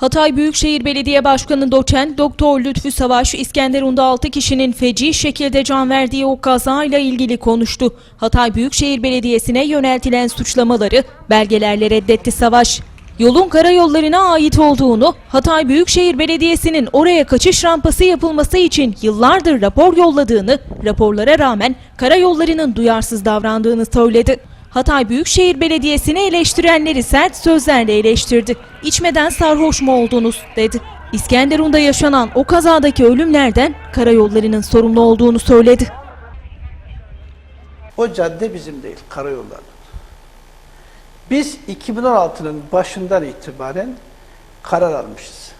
Hatay Büyükşehir Belediye Başkanı Doçent Doktor Lütfü Savaş, İskenderun'da 6 kişinin feci şekilde can verdiği o kazayla ilgili konuştu. Hatay Büyükşehir Belediyesi'ne yöneltilen suçlamaları belgelerle reddetti Savaş. Yolun karayollarına ait olduğunu, Hatay Büyükşehir Belediyesi'nin oraya kaçış rampası yapılması için yıllardır rapor yolladığını, raporlara rağmen karayollarının duyarsız davrandığını söyledi. Hatay Büyükşehir Belediyesi'ni eleştirenleri sert sözlerle eleştirdi. İçmeden sarhoş mu oldunuz dedi. İskenderun'da yaşanan o kazadaki ölümlerden karayollarının sorumlu olduğunu söyledi. O cadde bizim değil, karayollarının. Biz 2016'nın başından itibaren karar almışız.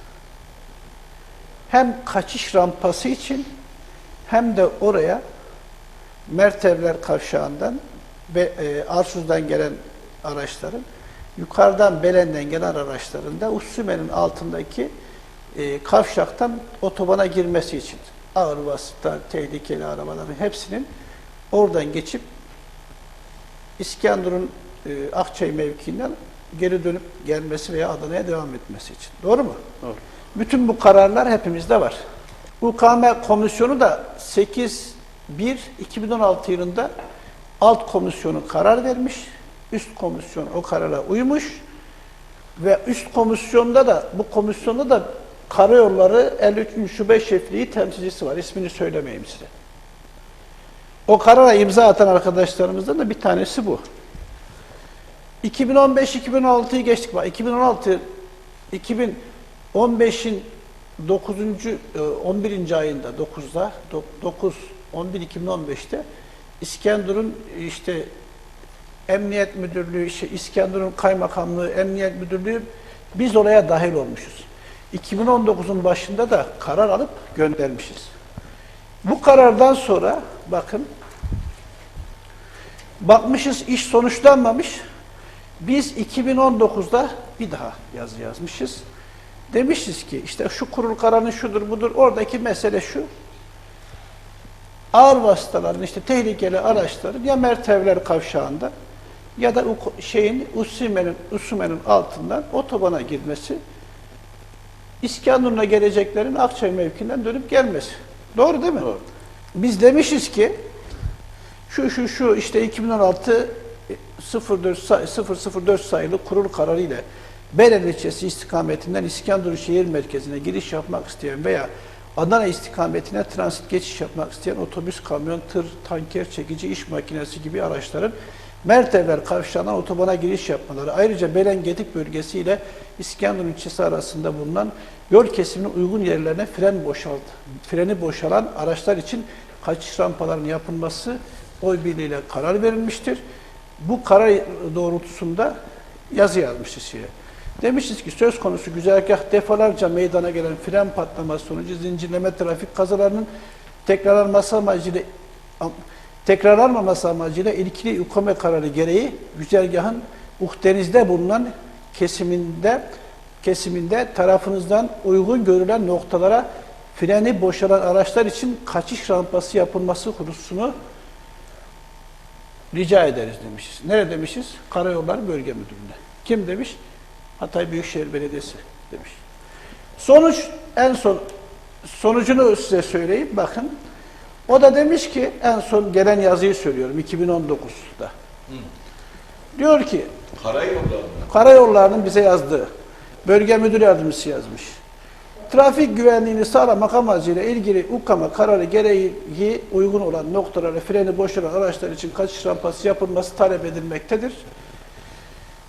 Hem kaçış rampası için hem de oraya Mertevler Kavşağı'ndan ve e, Arsuz'dan gelen araçların yukarıdan Belen'den gelen araçların da Ussüme'nin altındaki e, kavşaktan otobana girmesi için ağır vasıta, tehlikeli arabaların hepsinin oradan geçip İskenderun e, Akçay mevkiinden geri dönüp gelmesi veya Adana'ya devam etmesi için. Doğru mu? Doğru. Bütün bu kararlar hepimizde var. UKM komisyonu da 8-1-2016 yılında alt komisyonu karar vermiş. Üst komisyon o karara uymuş. Ve üst komisyonda da bu komisyonda da Karayolları 53. Şube Şefliği temsilcisi var. İsmini söylemeyeyim size. O karara imza atan arkadaşlarımızdan da bir tanesi bu. 2015-2016'yı geçtik. Bak 2016 2015'in 9. e, 11. ayında 9'da 9 11 2015'te İskenderun işte Emniyet Müdürlüğü, işte İskenderun Kaymakamlığı, Emniyet Müdürlüğü biz oraya dahil olmuşuz. 2019'un başında da karar alıp göndermişiz. Bu karardan sonra bakın bakmışız iş sonuçlanmamış. Biz 2019'da bir daha yazı yazmışız. Demişiz ki işte şu kurul kararı şudur budur oradaki mesele şu. Ağır vasıtaların işte tehlikeli araçların ya Mertevler kavşağında ya da şeyin Usume'nin Usume'nin altından otobana girmesi İskenderun'a geleceklerin Akçay mevkiinden dönüp gelmesi. Doğru değil mi? Doğru. Biz demişiz ki şu şu şu işte 2016 04 say- 004 sayılı kurul kararı ile Beren ilçesi istikametinden İskenderun şehir merkezine giriş yapmak isteyen veya Adana istikametine transit geçiş yapmak isteyen otobüs, kamyon, tır, tanker, çekici, iş makinesi gibi araçların Mertevler kavşağından otobana giriş yapmaları, ayrıca Belen Gedik bölgesi ile İskenderun ilçesi arasında bulunan yol kesiminin uygun yerlerine fren boşalt, freni boşalan araçlar için kaçış rampalarının yapılması oy birliğiyle karar verilmiştir. Bu karar doğrultusunda yazı yazmışız şeye. Demişiz ki söz konusu güzergah defalarca meydana gelen fren patlaması sonucu zincirleme trafik kazalarının tekrarlanması amacıyla tekrarlanmaması amacıyla ilgili UKOME kararı gereği güzergahın Uhdeniz'de bulunan kesiminde kesiminde tarafınızdan uygun görülen noktalara freni boşalan araçlar için kaçış rampası yapılması hususunu rica ederiz demişiz. Nerede demişiz? Karayolları Bölge Müdürlüğü'ne. Kim demiş? Hatay Büyükşehir Belediyesi demiş. Sonuç en son sonucunu size söyleyeyim bakın. O da demiş ki en son gelen yazıyı söylüyorum 2019'da. Diyor ki Karayolları. Karayolları'nın bize yazdığı bölge müdür yardımcısı yazmış. Trafik güvenliğini sağlamak amacıyla ilgili UKAM'a kararı gereği uygun olan noktalara freni boşalan araçlar için kaçış rampası yapılması talep edilmektedir.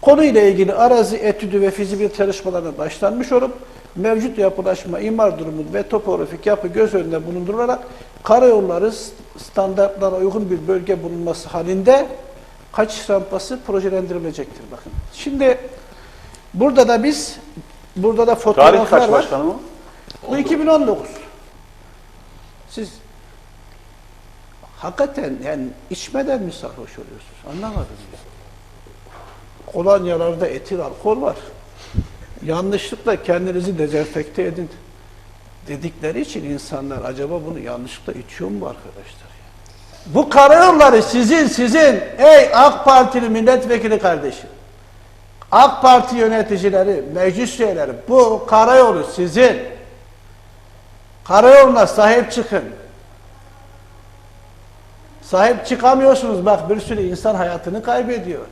Konuyla ilgili arazi etüdü ve fizibilite çalışmalarına başlanmış olup mevcut yapılaşma, imar durumu ve topografik yapı göz önünde bulundurularak karayolları standartlara uygun bir bölge bulunması halinde kaçış rampası projelendirilecektir. Bakın. Şimdi burada da biz burada da Tarih fotoğraflar kaç var. başkanım? Bu 2019. Siz hakikaten yani içmeden mi sarhoş oluyorsunuz? Anlamadım ya. Kolonyalarda etil alkol var. Yanlışlıkla kendinizi dezenfekte edin dedikleri için insanlar acaba bunu yanlışlıkla içiyor mu arkadaşlar? Bu karayolları sizin sizin ey AK Partili milletvekili kardeşim. AK Parti yöneticileri, meclis üyeleri bu karayolu sizin. Karayoluna sahip çıkın. Sahip çıkamıyorsunuz bak bir sürü insan hayatını kaybediyor.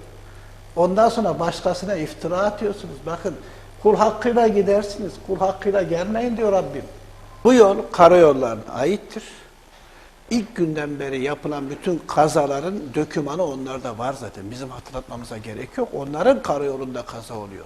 Ondan sonra başkasına iftira atıyorsunuz. Bakın kul hakkıyla gidersiniz, kul hakkıyla gelmeyin diyor Rabbim. Bu yol karayollarına aittir. İlk günden beri yapılan bütün kazaların dökümanı onlarda var zaten. Bizim hatırlatmamıza gerek yok. Onların karayolunda kaza oluyor.